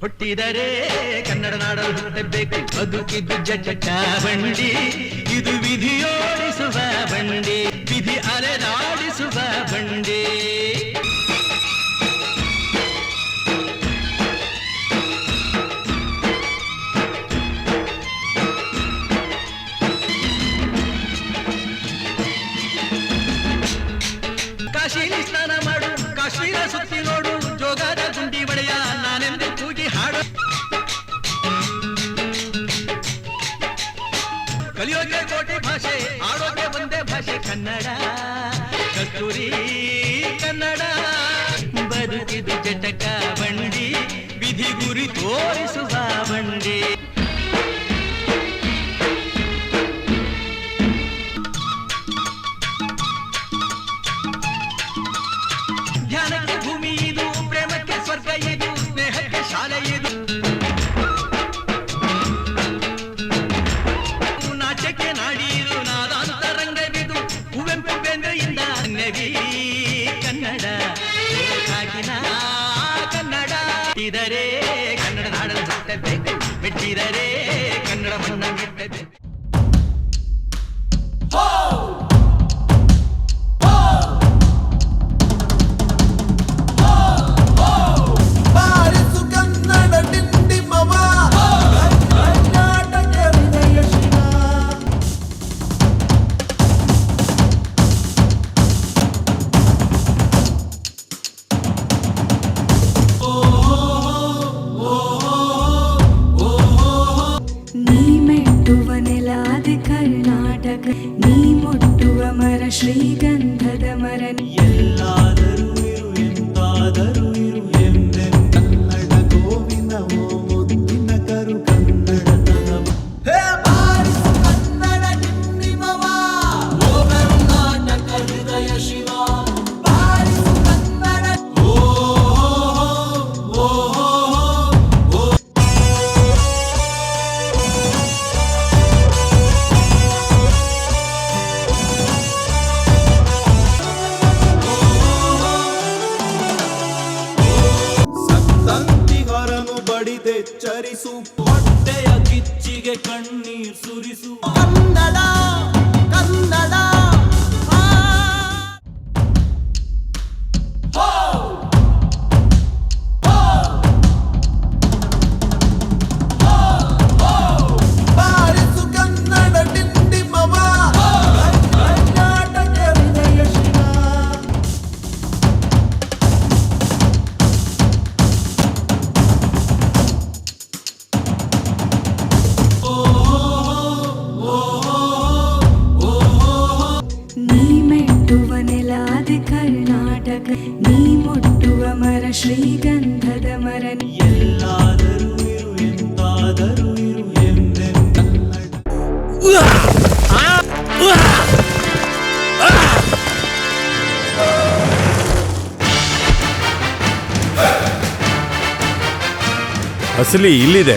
ಹುಟ್ಟಿದರೆ ಕನ್ನಡ ನಾಡಲು ಹುಟ್ಟಬೇಕು. ಬದುಕಿದ್ದು ಜಟ ಬಂಡಿ. ಇದು ವಿಧಿಯೋಡಿಸುವ ಬಂಡಿ. ವಿಧಿ ಅಲೆದಾಡಿಸುವ ಬಂಡಿ. ಕಲಿಯೋಕೆ ಕೋಟಿ ಭಾಷೆ, ಆಡೋಕೆ ಒಂದೇ ಭಾಷೆ ಕನ್ನಡ. ಕಸ್ತೂರಿ ಕನ್ನಡ, ಬದುಕಿದು ಜಟಕ ಬಂಡಿ, ವಿಧಿ ಗುರಿ ತೋರಿಸುವ ಬಂಡಿ. ಬೇಂದ್ರೆಯಿಂದ ನೆವಿ ಕನ್ನಡ ಕಾಗಿನ ಕನ್ನಡ ಇದರೆ ಕನ್ನಡ ನಾಡಲು ಸುತ್ತಬೇಕು ಮೆಟ್ಟಿದರೆ ಕನ್ನಡ ಮಣ್ಣ ಮೆಟ್ಟಬೇಕು ನೀ ಮುಟ್ಟುವ ಮರ ಶ್ರೀಗಂಧದ ಮರ ಎಲ್ಲಾದರೂ ಸಂತಂತಿಗರನು ಚರಿಸು. ಹೊಟ್ಟೆಯ ಕಿಚ್ಚಿಗೆ ಕಣ್ಣೀರ್ ಸುರಿಸು. ಕನ್ನಡ ಕನ್ನಡ. ಮೆಟ್ಟುವ ನೆಲಾದೆ ಕರ್ನಾಟಕ ನೀ ಮುಟ್ಟುವ ಮರ ಶ್ರೀಗಂಧದ ಮರ. ಎಲ್ಲಾದರೂ ಇರು ಇರು ಅಸಲಿ ಇಲ್ಲಿದೆ.